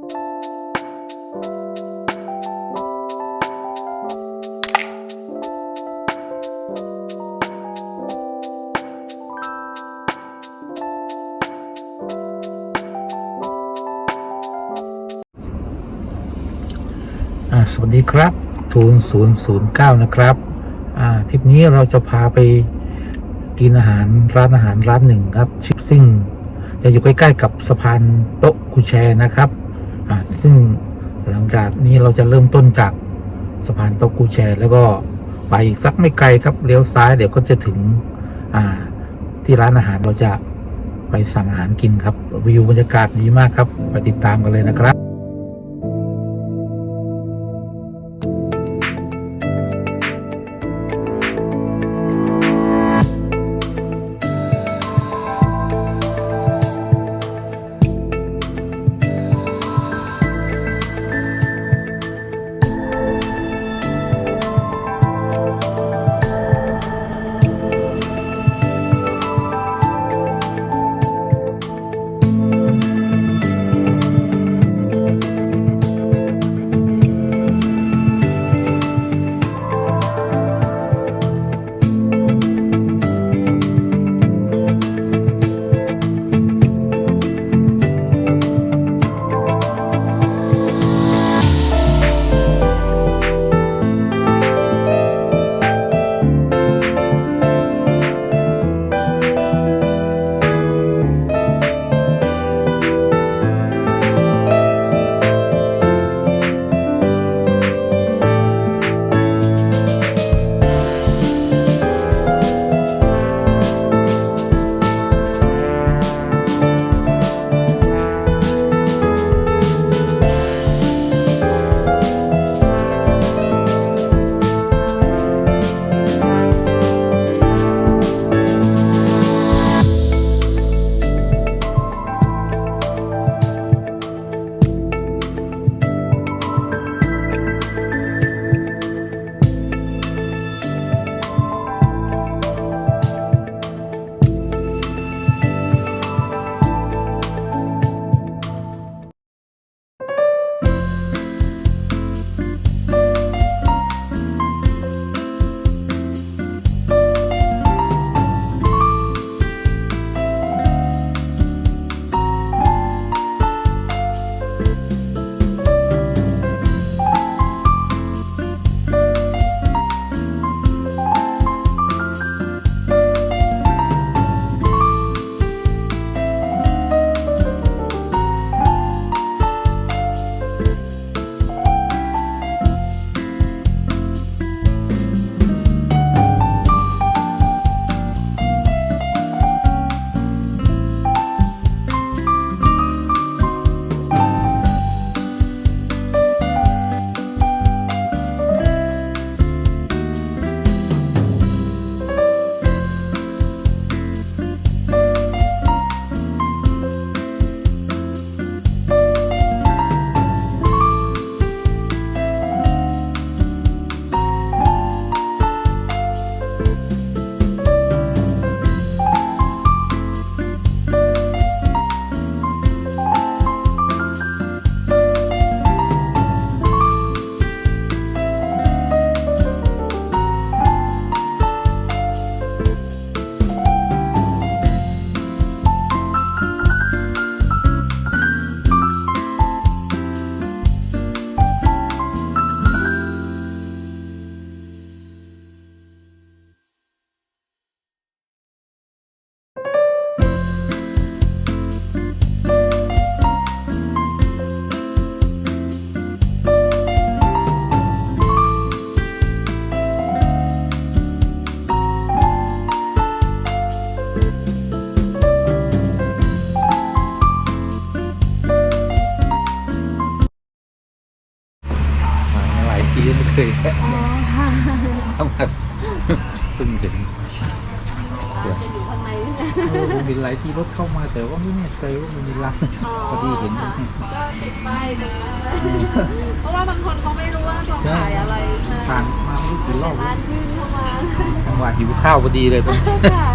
สวัสดีครับทูนศูนย์ศูนย์เก้านะครับอ่าทริปนี้เราจะพาไปกินอาหารร้านอาหารร้านหนึ่งครับ ชิปซิ่ง จะอยู่ใกล้ ๆ กับสะพานโต๊ะกุแชนะครับ ซึ่งหลังจากนี้เราจะเริ่มต้นจากสะพานโต๊ะกุแชแล้วก็ไปอีกสักไม่ไกลครับเลี้ยวซ้ายเดี๋ยวก็จะถึงอ่าที่ร้านอาหารเราจะไปสั่งอาหารกินครับ วิวบรรยากาศดีมากครับ ไปติดตามกันเลยนะครับ ลายทีรถเข้ามาแต่ว่าไม่แน่ใจว่ามันมีร้านพอดีเห็นค่ะก็ติดป้ายตรงนั้นเพราะว่าบางคนเขาไม่รู้ว่าเขาขายอะไรใช่ผ่านมาไม่รู้กี่รอบร้านยื่นเข้ามาจังหวะหิวข้าวพอดีเลยตรงนี้ค่ะ